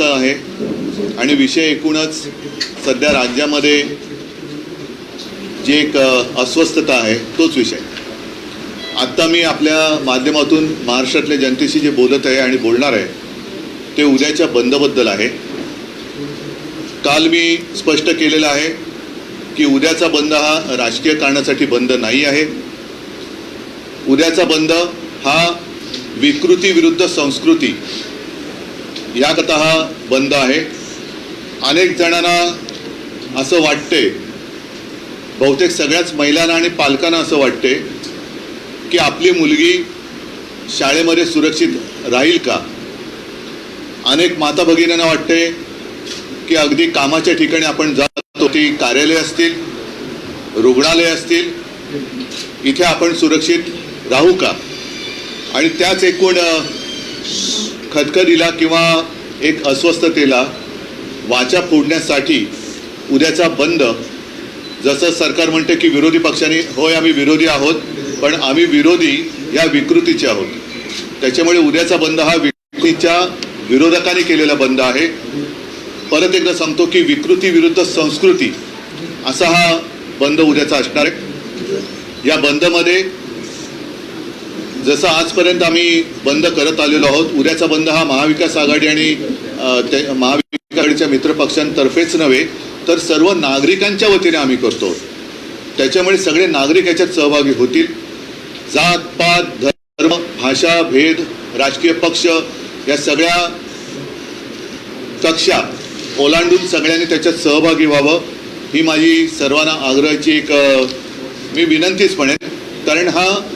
आहे. आणि विषय एकूणच सध्या राज्यामध्ये जी एक अस्वस्थता आहे तोच विषय. आत्ता मी आपल्या माध्यमातून महाराष्ट्रातल्या जनतेशी जे बोलत आहे आणि बोलणार आहे ते उद्याच्या बंदबद्दल आहे. काल मी स्पष्ट केलेलं आहे की उद्याचा बंद हा राजकीय कारणासाठी बंद नाही आहे. उद्याचा बंद हा विकृती विरुद्ध संस्कृती याकरता हा बंद आहे. अनेक जणांना असं वाटते बहुतेक सगळ्याच महिलांना आणि पालकांना असं वाटते की आपली मुलगी शाळेमध्ये सुरक्षित राहील का? अनेक माता भगिनींना वाटते की अगदी कामाच्या ठिकाणी आपण जातो ती कार्यालय असतील रुग्णालय असतील इथे आपण सुरक्षित राहू का? आणि त्याच एकूण खदखदीला किंवा एक अस्वस्थतेला वाचा फोडण्यासाठी उद्याचा बंद. जसं सरकार म्हणते की विरोधी पक्षांनी होय आम्ही विरोधी आहोत पण आम्ही विरोधी या विकृतीचे आहोत. त्याच्यामुळे उद्याचा बंद हा विकृतीच्या विरोधकांनी केलेला बंद आहे. परत एकदा सांगतो की विकृती विरुद्ध संस्कृती असा हा बंद उद्याचा असणार आहे. या बंदमध्ये जसं आजपर्यंत आम्ही बंद करत आलेलो आहोत उद्याचा बंद हा महाविकास आघाडी आणि ते महाविकास आघाडीच्या मित्रपक्षांतर्फेच नव्हे तर सर्व नागरिकांच्या वतीने आम्ही करतो. त्याच्यामुळे सगळे नागरिक याच्यात सहभागी होतील. जात पात धर्म भाषा भेद राजकीय पक्ष या सगळ्या कक्षा ओलांडून सगळ्यांनी त्याच्यात सहभागी व्हावं ही माझी सर्वांना आग्रहाची एक मी विनंतीच म्हणेन. कारण हा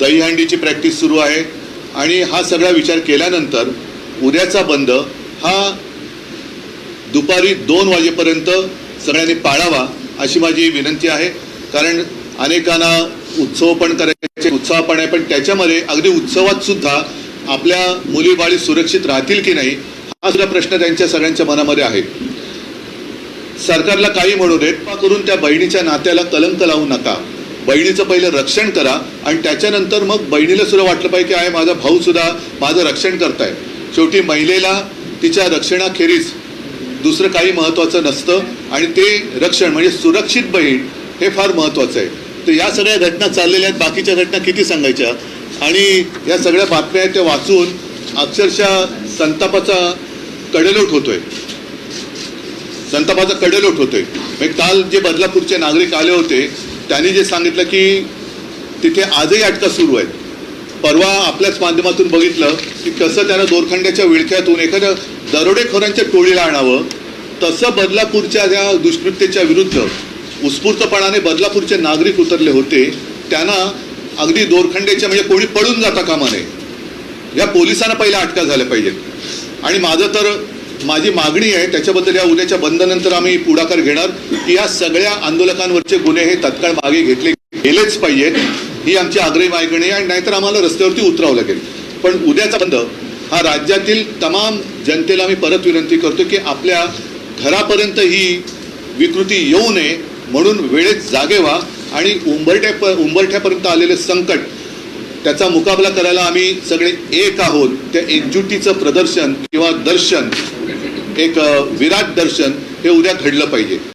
दहीहंडीची प्रॅक्टिस सुरू आहे. आणि हा सगळा विचार केल्यानंतर उद्याचा बंद हा दुपारी दोन वाजेपर्यंत सगळ्यांनी पाळावा अशी माझी विनंती आहे. कारण अनेकांना उत्सव पण करायचे उत्साह पण आहे. पण त्याच्यामध्ये अगदी उत्सवात सुद्धा आपल्या मुली बाळी सुरक्षित राहतील की नाही हा सुद्धा प्रश्न त्यांच्या सगळ्यांच्या मनामध्ये आहे. सरकारला काही म्हणू रेटपा करून त्या बहिणीच्या नात्याला कलंक लावू नका. बहिणीचं पहिलं रक्षण करा आणि त्याच्यानंतर मग बहिणीला सुद्धा वाटलं पाहिजे की आहे माझा भाऊ सुद्धा माझं रक्षण करताय. शेवटी महिलेला तिच्या रक्षणाखेरीज दुसरं काही महत्त्वाचं नसतं आणि ते रक्षण म्हणजे सुरक्षित बहीण हे फार महत्त्वाचं आहे. तर या सगळ्या घटना चाललेल्या आहेत. बाकीच्या घटना किती सांगायच्या? आणि या सगळ्या बातम्या आहेत त्या वाचून अक्षरशः संतापाचा कडेलोट होतोय. संतापाचा कडेलोट होतोय. म्हणजे काल जे बदलापूरचे नागरिक आले होते त्यांनी जे सांगितलं की तिथे आजही अटका सुरू आहेत. परवा आपल्याच माध्यमातून बघितलं की कसं त्यानं दोरखंड्याच्या विळख्यातून एखाद्या दरोडेखोरांच्या टोळीला आणावं तसं बदलापूरच्या त्या दुष्कृत्येच्या विरुद्ध उत्स्फूर्तपणाने बदलापूरचे नागरिक उतरले होते त्यांना अगदी दोरखंड्याच्या म्हणजे कोणी पळून जाता कामा नये. या पोलिसांना पहिल्या अटका झाल्या पाहिजेत. आणि माझं तर माझी मागणी आहे त्याच्याबद्दल या उद्याच्या बंदनंतर आम्ही पुढाकार घेणार. की या सगळ्या आंदोलकांवरचे गुन्हे हे तत्काळ मागे घेतले गेलेच पाहिजेत ही आमची आग्रही मागणी आहे आणि नाहीतर आम्हाला रस्त्यावरती उतरावं लागेल. पण उद्याचा बंद हा राज्यातील तमाम जनतेला मी परत विनंती करतो की आपल्या घरापर्यंत ही विकृती येऊ नये म्हणून वेळेत जागे व्हा आणि उंबरट्या उंबरठ्यापर्यंत आलेले संकट त्याचा मुकाबला करायला आम्ही सगळे एक आहोत. त्या एकजुटीचं प्रदर्शन किंवा दर्शन एक विराट दर्शन हे उद्या घडलं पाहिजे.